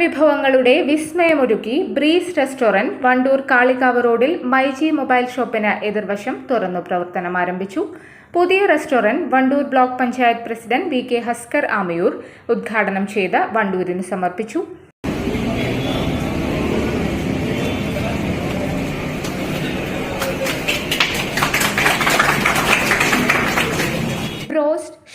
വിഭവങ്ങളുടെ വിസ്മയമൊരുക്കി breeze restaurant Wandoor Kalikavu റോഡിൽ മൈജി മൊബൈൽ ഷോപ്പിന് എതിർവശം തുറന്നു പ്രവർത്തനം ആരംഭിച്ചു. പുതിയ restaurant Wandoor block panchayat president V K Haskar Amayur ഉദ്ഘാടനം ചെയ്ത് വണ്ടൂരിന് സമർപ്പിച്ചു.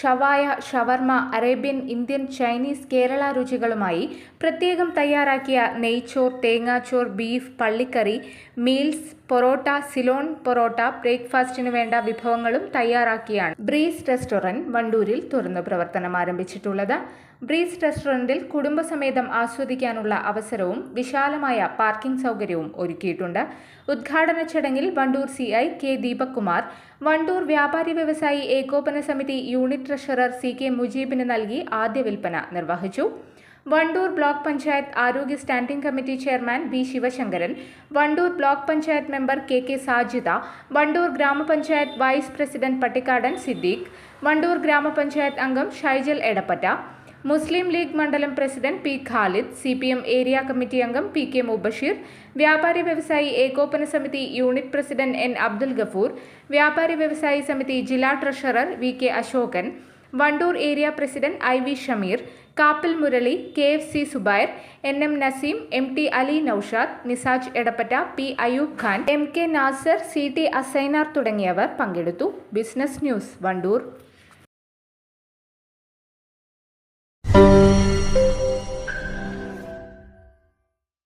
ഷവായ shawarma Arabian Indian Chinese Kerala രുചികളുമായി പ്രത്യേകം തയ്യാറാക്കിയ നെയ്ച്ചോർ തേങ്ങാച്ചോർ ബീഫ് പള്ളിക്കറി മീൽസ് പൊറോട്ട സിലോൺ പൊറോട്ട ബ്രേക്ക്ഫാസ്റ്റിന് വേണ്ട വിഭവങ്ങളും തയ്യാറാക്കിയാണ്. ബ്രീസ് റെസ്റ്റോറന്റ് വണ്ടൂരിൽ തുറന്നു പ്രവർത്തനം ആരംഭിച്ചിട്ടുള്ളത്. ബ്രീസ് റെസ്റ്റോറന്റിൽ കുടുംബസമേതം ആസ്വദിക്കാനുള്ള അവസരവും വിശാലമായ പാർക്കിംഗ് സൗകര്യവും ഒരുക്കിയിട്ടുണ്ട്. ഉദ്ഘാടന ചടങ്ങിൽ Wandoor C I K Deepak Kumar Wandoor Vyapari Vyavasayi Ekopana Samithi unit treasurer C K മുജീബിന് നൽകി ആദ്യ വിൽപ്പന നിർവഹിച്ചു. വണ്ടൂർ ബ്ലോക്ക് പഞ്ചായത്ത് ആരോഗ്യ standing committee chairman B Sivasankaran Wandoor block panchayat member K K Sajitha Wandoor grama panchayat vice president Pattikkadan Siddique Wandoor grama panchayat അംഗം ഷൈജൽ എടപ്പറ്റ മുസ്ലിം ലീഗ് മണ്ഡലം president P Khalid C P M area committee അംഗം P K Mubasheer Vyapari Vyavasayi Ekopana Samithi unit president N Abdul Gafoor Vyapari Vyavasayi Samithi ജില്ലാ treasurer V K Ashokan Wandoor area president I V Shameer Kappil Murali K F C Subair N M Naseem M T Ali Noushad Nisaj Edappatta P Ayoob Khan M K Nasar C T Asainar തുടങ്ങിയവർ പങ്കെടുത്തു. Business news Wandoor.